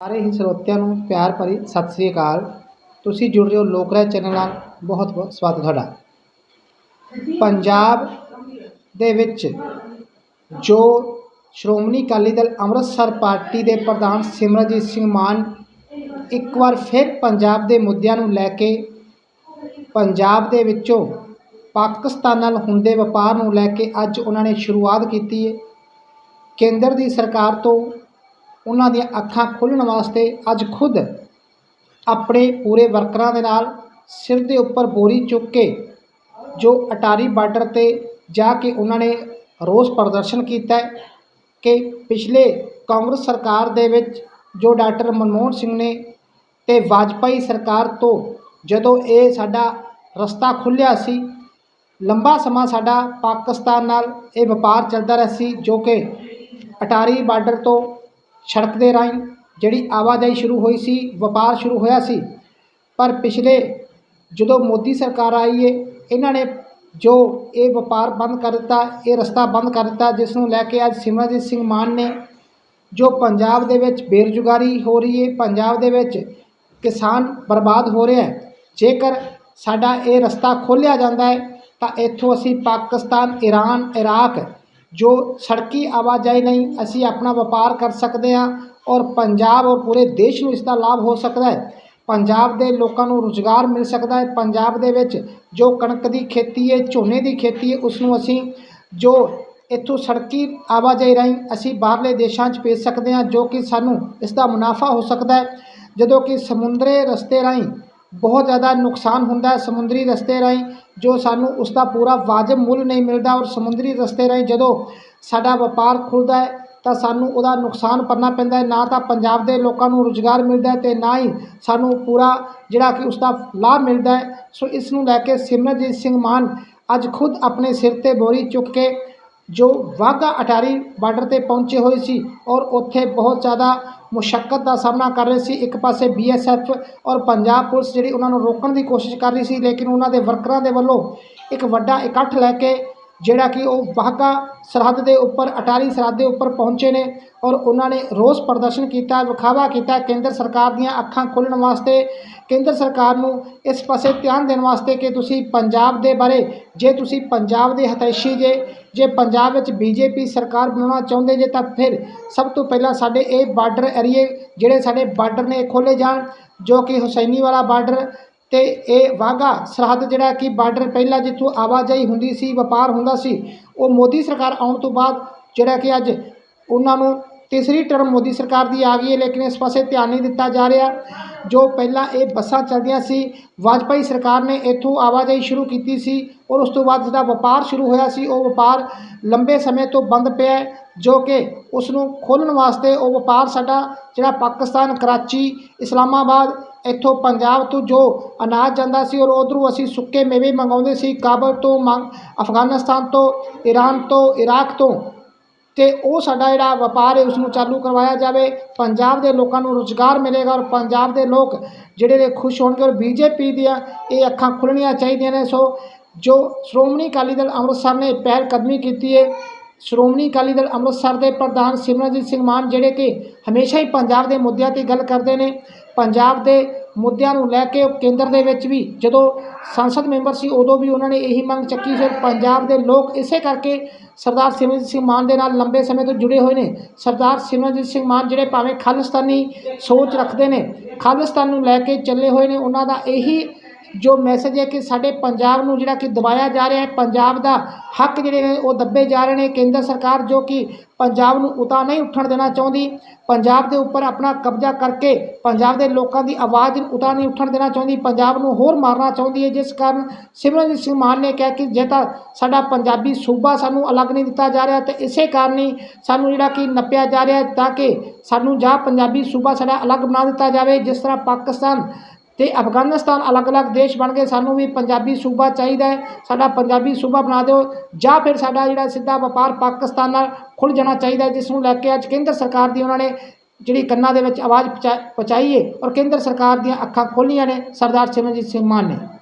ਸਾਰੇ ਹੀ ਸਰੋਤਿਆਂ ਨੂੰ ਪਿਆਰ ਭਰੀ ਸਤਿ ਸ੍ਰੀ ਅਕਾਲ। ਤੁਸੀਂ ਜੁੜ ਰਹੇ ਹੋ ਲੋਕ ਰਾਏ ਚੈਨਲ ਨਾਲ। ਬਹੁਤ ਬਹੁਤ ਸਵਾਗਤ ਤੁਹਾਡਾ। ਪੰਜਾਬ ਦੇ ਵਿੱਚ ਜੋ ਸ਼੍ਰੋਮਣੀ ਅਕਾਲੀ ਦਲ ਅੰਮ੍ਰਿਤਸਰ ਪਾਰਟੀ ਦੇ ਪ੍ਰਧਾਨ ਸਿਮਰਜੀਤ ਸਿੰਘ ਮਾਨ ਇੱਕ ਵਾਰ ਫਿਰ ਪੰਜਾਬ ਦੇ ਮੁੱਦਿਆਂ ਨੂੰ ਲੈ ਕੇ ਪੰਜਾਬ ਦੇ ਵਿੱਚੋਂ ਪਾਕਿਸਤਾਨ ਨਾਲ ਹੁੰਦੇ ਵਪਾਰ ਨੂੰ ਲੈ ਕੇ ਅੱਜ ਉਹਨਾਂ ਨੇ ਸ਼ੁਰੂਆਤ ਕੀਤੀ ਹੈ। ਕੇਂਦਰ ਦੀ ਸਰਕਾਰ ਤੋਂ ਉਹਨਾਂ ਦੀਆਂ ਅੱਖਾਂ ਖੋਲ੍ਹਣ ਵਾਸਤੇ ਅੱਜ ਖੁਦ ਆਪਣੇ ਪੂਰੇ ਵਰਕਰਾਂ ਦੇ ਨਾਲ ਸਿਰ ਦੇ ਉੱਪਰ ਬੋਰੀ ਚੁੱਕ ਕੇ ਜੋ ਅਟਾਰੀ ਬਾਰਡਰ 'ਤੇ ਜਾ ਕੇ ਉਹਨਾਂ ਨੇ ਰੋਸ ਪ੍ਰਦਰਸ਼ਨ ਕੀਤਾ ਕਿ ਪਿਛਲੇ ਕਾਂਗਰਸ ਸਰਕਾਰ ਦੇ ਵਿੱਚ ਜੋ ਡਾਕਟਰ ਮਨਮੋਹਨ ਸਿੰਘ ਨੇ ਤੇ ਵਾਜਪਾਈ ਸਰਕਾਰ ਤੋਂ ਜਦੋਂ ਇਹ ਸਾਡਾ ਰਸਤਾ ਖੁੱਲ੍ਹਿਆ ਸੀ, ਲੰਬਾ ਸਮਾਂ ਸਾਡਾ ਪਾਕਿਸਤਾਨ ਨਾਲ ਇਹ ਵਪਾਰ ਚੱਲਦਾ ਰਿਹਾ ਸੀ ਜੋ ਕਿ ਅਟਾਰੀ ਬਾਰਡਰ ਤੋਂ ਸੜਕ ਦੇ ਰਾਹੀਂ ਜਿਹੜੀ ਆਵਾਜਾਈ ਸ਼ੁਰੂ ਹੋਈ ਸੀ, ਵਪਾਰ ਸ਼ੁਰੂ ਹੋਇਆ ਸੀ। ਪਰ ਪਿਛਲੇ ਜਦੋਂ ਮੋਦੀ ਸਰਕਾਰ ਆਈ ਹੈ ਇਹਨਾਂ ਨੇ ਜੋ ਇਹ ਵਪਾਰ ਬੰਦ ਕਰ ਦਿੱਤਾ, ਇਹ ਰਸਤਾ ਬੰਦ ਕਰ ਦਿੱਤਾ, ਜਿਸ ਨੂੰ ਲੈ ਕੇ ਅੱਜ ਸਿਮਰਜੀਤ ਸਿੰਘ ਮਾਨ ਨੇ ਜੋ ਪੰਜਾਬ ਦੇ ਵਿੱਚ ਬੇਰੁਜ਼ਗਾਰੀ ਹੋ ਰਹੀ ਹੈ ਪੰਜਾਬ ਦੇ ਵਿੱਚ ਕਿਸਾਨ ਬਰਬਾਦ ਹੋ ਰਿਹਾ ਹੈ ਜੇਕਰ ਸਾਡਾ ਇਹ ਰਸਤਾ ਖੋਲ੍ਹਿਆ ਜਾਂਦਾ ਹੈ ਤਾਂ ਇੱਥੋਂ ਅਸੀਂ ਪਾਕਿਸਤਾਨ ਈਰਾਨ ਇਰਾਕ ਜੋ ਸੜਕੀ ਆਵਾਜਾਈ ਨਹੀਂ, ਅਸੀਂ ਆਪਣਾ ਵਪਾਰ ਕਰ ਸਕਦੇ ਹਾਂ ਔਰ ਪੰਜਾਬ ਔਰ ਪੂਰੇ ਦੇਸ਼ ਨੂੰ ਇਸ ਦਾ ਲਾਭ ਹੋ ਸਕਦਾ ਹੈ। ਪੰਜਾਬ ਦੇ ਲੋਕਾਂ ਨੂੰ ਰੁਜ਼ਗਾਰ ਮਿਲ ਸਕਦਾ ਹੈ। ਪੰਜਾਬ ਦੇ ਵਿੱਚ ਜੋ ਕਣਕ ਦੀ ਖੇਤੀ ਹੈ, ਝੋਨੇ ਦੀ ਖੇਤੀ ਹੈ ਉਸ ਨੂੰ ਅਸੀਂ ਜੋ ਇੱਥੋਂ ਸੜਕੀ ਆਵਾਜਾਈ ਰਾਹੀਂ ਅਸੀਂ ਬਾਹਰਲੇ ਦੇਸ਼ਾਂ 'ਚ ਭੇਜ ਸਕਦੇ ਹਾਂ, ਜੋ ਕਿ ਸਾਨੂੰ ਇਸ ਦਾ ਮੁਨਾਫਾ ਹੋ ਸਕਦਾ ਹੈ। ਜਦੋਂ ਕਿ ਸਮੁੰਦਰੀ ਰਸਤੇ ਰਾਹੀਂ ਬਹੁਤ ਜ਼ਿਆਦਾ ਨੁਕਸਾਨ ਹੁੰਦਾ ਹੈ ਸਮੁੰਦਰੀ ਰਸਤੇ ਰਾਹੀਂ, ਜੋ ਸਾਨੂੰ ਉਸ ਦਾ ਪੂਰਾ ਵਾਜਬ ਮੁੱਲ ਨਹੀਂ ਮਿਲਦਾ ਔਰ ਸਮੁੰਦਰੀ ਰਸਤੇ ਰਾਹੀਂ ਜਦੋਂ ਸਾਡਾ ਵਪਾਰ ਖੁੱਲ੍ਹਦਾ ਹੈ, ਤਾਂ ਸਾਨੂੰ ਉਹਦਾ ਨੁਕਸਾਨ ਭਰਨਾ ਪੈਂਦਾ ਹੈ। ਨਾ ਤਾਂ ਪੰਜਾਬ ਦੇ ਲੋਕਾਂ ਨੂੰ ਰੁਜ਼ਗਾਰ ਮਿਲਦਾ ਹੈ ਤੇ ਨਾ ਹੀ ਸਾਨੂੰ ਪੂਰਾ ਜਿਹੜਾ ਕਿ ਉਸ ਦਾ ਲਾਭ ਮਿਲਦਾ ਹੈ। ਸੋ ਇਸ ਨੂੰ ਲੈ ਕੇ ਸਿਮਰਜੀਤ ਸਿੰਘ ਮਾਨ ਅੱਜ ਖੁਦ ਆਪਣੇ ਸਿਰ ਤੇ ਬੋਰੀ ਚੁੱਕ ਕੇ ਜੋ ਵਾਹਗਾ ਅਟਾਰੀ ਬਾਰਡਰ ਤੇ ਪਹੁੰਚੇ ਹੋਏ ਸੀ ਔਰ ਉੱਥੇ ਬਹੁਤ ਜ਼ਿਆਦਾ ਮੁਸ਼ੱਕਤ ਦਾ ਸਾਹਮਣਾ ਕਰ ਰਹੇ ਸੀ। ਇੱਕ ਪਾਸੇ ਬੀਐਸਐਫ ਔਰ ਪੰਜਾਬ ਪੁਲਿਸ ਜਿਹੜੀ ਉਹਨਾਂ ਨੂੰ ਰੋਕਣ ਦੀ ਕੋਸ਼ਿਸ਼ ਕਰ ਰਹੀ ਸੀ, ਲੇਕਿਨ ਉਹਨਾਂ ਦੇ ਵਰਕਰਾਂ ਦੇ ਵੱਲੋਂ ਇੱਕ ਵੱਡਾ ਇਕੱਠ ਲੈ ਕੇ ਜਿਹੜਾ ਕਿ ਉਹ ਵਾਹਗਾ ਸਰਹੱਦ ਦੇ ਉੱਪਰ, ਅਟਾਰੀ ਸਰਹੱਦ ਦੇ ਉੱਪਰ ਪਹੁੰਚੇ ਨੇ ਔਰ ਉਹਨਾਂ ਨੇ ਰੋਸ ਪ੍ਰਦਰਸ਼ਨ ਕੀਤਾ, ਵਿਖਾਵਾ ਕੀਤਾ ਕੇਂਦਰ ਸਰਕਾਰ ਦੀਆਂ ਅੱਖਾਂ ਖੋਲ੍ਹਣ ਵਾਸਤੇ। ਕੇਂਦਰ ਸਰਕਾਰ ਨੂੰ ਇਸ ਪਾਸੇ ਧਿਆਨ ਦੇਣ ਵਾਸਤੇ ਕਿ ਤੁਸੀਂ ਪੰਜਾਬ ਦੇ ਬਾਰੇ, ਜੇ ਤੁਸੀਂ ਪੰਜਾਬ ਦੇ ਹਤੈਸ਼ੀ ਜੇ ਜੇ ਪੰਜਾਬ ਵਿੱਚ ਬੀਜੇਪੀ ਸਰਕਾਰ ਬਣਾਉਣਾ ਚਾਹੁੰਦੇ ਜੇ ਤਾਂ ਫਿਰ ਸਭ ਤੋਂ ਪਹਿਲਾਂ ਸਾਡੇ ਇਹ ਬਾਰਡਰ ਏਰੀਏ ਜਿਹੜੇ ਸਾਡੇ ਬਾਰਡਰ ਨੇ ਖੋਲ੍ਹੇ ਜਾਣ, ਜੋ ਕਿ ਹੁਸੈਨੀ ਵਾਲਾ ਬਾਰਡਰ ਤੇ ਇਹ ਵਾਹਗਾ ਸਰਹੱਦ ਜਿਹੜਾ ਕਿ ਬਾਰਡਰ ਪਹਿਲਾਂ ਜਿੱਥੋਂ ਆਵਾਜਾਈ ਹੁੰਦੀ ਸੀ, ਵਪਾਰ ਹੁੰਦਾ ਸੀ, ਉਹ ਮੋਦੀ ਸਰਕਾਰ ਆਉਣ ਤੋਂ ਬਾਅਦ ਜਿਹੜਾ ਕਿ ਅੱਜ ਉਹਨਾਂ ਨੂੰ ਤੀਸਰੀ ਟਰਮ ਮੋਦੀ ਸਰਕਾਰ ਦੀ ਆ ਗਈ ਹੈ, ਲੇਕਿਨ ਇਸ ਪਾਸੇ ਧਿਆਨ ਨਹੀਂ ਦਿੱਤਾ ਜਾ ਰਿਹਾ। ਜੋ ਪਹਿਲਾਂ ਇਹ ਬੱਸਾਂ ਚੱਲਦੀਆਂ ਸੀ, ਵਾਜਪਾਈ ਸਰਕਾਰ ਨੇ ਇੱਥੋਂ ਆਵਾਜਾਈ ਸ਼ੁਰੂ ਕੀਤੀ ਸੀ ਔਰ ਉਸ ਤੋਂ ਬਾਅਦ ਜਿਹੜਾ ਵਪਾਰ ਸ਼ੁਰੂ ਹੋਇਆ ਸੀ, ਉਹ ਵਪਾਰ ਲੰਬੇ ਸਮੇਂ ਤੋਂ ਬੰਦ ਪਿਆ ਜੋ ਕਿ ਉਸ ਨੂੰ ਖੋਲ੍ਹਣ ਵਾਸਤੇ ਉਹ ਵਪਾਰ ਸਾਡਾ ਜਿਹੜਾ ਪਾਕਿਸਤਾਨ, ਕਰਾਚੀ, ਇਸਲਾਮਾਬਾਦ ਇੱਥੋਂ ਪੰਜਾਬ ਤੋਂ ਜੋ ਅਨਾਜ ਜਾਂਦਾ ਸੀ ਔਰ ਉਧਰੋਂ ਅਸੀਂ ਸੁੱਕੇ ਮੇਵੇ ਮੰਗਾਉਂਦੇ ਸੀ, ਕਾਬਲ ਤੋਂ ਮੰਗ, ਅਫਗਾਨਿਸਤਾਨ ਤੋਂ ਈਰਾਨ ਤੋਂ, ਇਰਾਕ ਤੋਂ। ਤੇ ਉਹ ਸਾਡਾ ਜਿਹੜਾ ਵਪਾਰ ਹੈ ਉਸ ਨੂੰ ਚਾਲੂ ਕਰਵਾਇਆ ਜਾਵੇ। ਪੰਜਾਬ ਦੇ ਲੋਕਾਂ ਨੂੰ ਰੁਜ਼ਗਾਰ ਮਿਲੇਗਾ ਔਰ ਪੰਜਾਬ ਦੇ ਲੋਕ ਜਿਹੜੇ ਨੇ ਖੁਸ਼ ਹੋਣਗੇ ਔਰ ਬੀਜੇਪੀ ਦੀਆਂ ਇਹ ਅੱਖਾਂ ਖੁੱਲ੍ਹਣੀਆਂ ਚਾਹੀਦੀਆਂ ਨੇ। ਸੋ ਜੋ ਸ਼੍ਰੋਮਣੀ ਅਕਾਲੀ ਦਲ ਅੰਮ੍ਰਿਤਸਰ ਨੇ ਪਹਿਲ ਕਦਮੀ ਕੀਤੀ ਹੈ, ਸ਼੍ਰੋਮਣੀ ਅਕਾਲੀ ਦਲ ਅੰਮ੍ਰਿਤਸਰ ਦੇ ਪ੍ਰਧਾਨ ਸਿਮਰਨਜੀਤ ਸਿੰਘ ਮਾਨ ਜਿਹੜੇ ਕਿ ਹਮੇਸ਼ਾ ਹੀ ਪੰਜਾਬ ਦੇ ਮੁੱਦਿਆਂ 'ਤੇ ਗੱਲ ਕਰਦੇ ਨੇ ਪੰਜਾਬ ਦੇ ਮੁੱਦਿਆਂ ਨੂੰ ਲੈ ਕੇ ਉਹ ਕੇਂਦਰ ਦੇ ਵਿੱਚ ਵੀ ਜਦੋਂ ਸੰਸਦ ਮੈਂਬਰ ਸੀ ਉਦੋਂ ਵੀ ਉਹਨਾਂ ਨੇ ਇਹੀ ਮੰਗ ਚੱਕੀ ਸੀ ਪੰਜਾਬ ਦੇ ਲੋਕ ਇਸੇ ਕਰਕੇ ਸਰਦਾਰ ਸਿਮਰਨਜੀਤ ਸਿੰਘ ਮਾਨ ਦੇ ਨਾਲ ਲੰਬੇ ਸਮੇਂ ਤੋਂ ਜੁੜੇ ਹੋਏ ਨੇ। ਸਰਦਾਰ ਸਿਮਰਨਜੀਤ ਸਿੰਘ ਮਾਨ ਜਿਹੜੇ ਭਾਵੇਂ ਖਾਲਿਸਤਾਨੀ ਸੋਚ ਰੱਖਦੇ ਨੇ, ਖਾਲਿਸਤਾਨ ਨੂੰ ਲੈ ਕੇ ਚੱਲੇ ਹੋਏ ਨੇ, ਉਹਨਾਂ ਦਾ ਇਹੀ ਜੋ ਮੈਸੇਜ ਹੈ ਕਿ ਸਾਡੇ ਪੰਜਾਬ ਨੂੰ ਜਿਹੜਾ ਕਿ ਦਬਾਇਆ ਜਾ ਰਿਹਾ ਹੈ, ਪੰਜਾਬ ਦਾ ਹੱਕ ਜਿਹੜੇ ਨੇ ਉਹ ਦੱਬੇ ਜਾ ਰਹੇ ਨੇ। ਕੇਂਦਰ ਸਰਕਾਰ ਜੋ ਕਿ ਪੰਜਾਬ ਨੂੰ ਉਤਾ ਨਹੀਂ ਉੱਠਣ ਦੇਣਾ ਚਾਹੁੰਦੀ, ਪੰਜਾਬ ਦੇ ਉੱਪਰ ਆਪਣਾ ਕਬਜ਼ਾ ਕਰਕੇ ਪੰਜਾਬ ਦੇ ਲੋਕਾਂ ਦੀ ਆਵਾਜ਼ ਉਤਾ ਨਹੀਂ ਉੱਠਣ ਦੇਣਾ ਚਾਹੁੰਦੀ, ਪੰਜਾਬ ਨੂੰ ਹੋਰ ਮਾਰਨਾ ਚਾਹੁੰਦੀ ਹੈ। ਜਿਸ ਕਾਰਨ ਸਿਮਰਨਜੀਤ ਸਿੰਘ ਮਾਨ ਨੇ ਕਿਹਾ ਕਿ ਜੇ ਤਾਂ ਸਾਡਾ ਪੰਜਾਬੀ ਸੂਬਾ ਸਾਨੂੰ ਅਲੱਗ ਨਹੀਂ ਦਿੱਤਾ ਜਾ ਰਿਹਾ, ਤੇ ਇਸੇ ਕਾਰਨ ਹੀ ਸਾਨੂੰ ਜਿਹੜਾ ਕਿ ਨੱਪਿਆ ਜਾ ਰਿਹਾ ਤਾਂ ਕਿ ਸਾਨੂੰ ਜਾਂ ਪੰਜਾਬੀ ਸੂਬਾ ਸਾਡਾ ਅਲੱਗ ਬਣਾ ਦਿੱਤਾ ਜਾਵੇ। ਜਿਸ ਤਰ੍ਹਾਂ ਪਾਕਿਸਤਾਨ ਤੇ ਅਫਗਾਨਿਸਤਾਨ ਅਲੱਗ-ਅਲੱਗ ਦੇਸ਼ ਬਣ ਗਏ ਸਾਨੂੰ ਵੀ ਪੰਜਾਬੀ ਸੂਬਾ ਚਾਹੀਦਾ ਹੈ, ਸਾਡਾ ਪੰਜਾਬੀ ਸੂਬਾ ਬਣਾ ਦਿਓ, ਜਾਂ ਫਿਰ ਸਾਡਾ ਜਿਹੜਾ ਸਿੱਧਾ ਵਪਾਰ ਪਾਕਿਸਤਾਨ ਨਾਲ ਖੁੱਲ੍ਹ ਜਾਣਾ ਚਾਹੀਦਾ ਜਿਸ ਨੂੰ ਲੈ ਕੇ ਅੱਜ ਕੇਂਦਰ ਸਰਕਾਰ ਦੀ ਉਹਨਾਂ ਨੇ ਜਿਹੜੀ ਕੰਨਾਂ ਦੇ ਵਿੱਚ ਆਵਾਜ਼ ਪਹੁੰਚਾਈ ਹੈ ਔਰ ਕੇਂਦਰ ਸਰਕਾਰ ਦੀਆਂ ਅੱਖਾਂ ਖੋਲ੍ਹੀਆਂ ਨੇ, ਸਰਦਾਰ ਸਿਮਰਨਜੀਤ ਸਿੰਘ ਮਾਨ ਨੇ।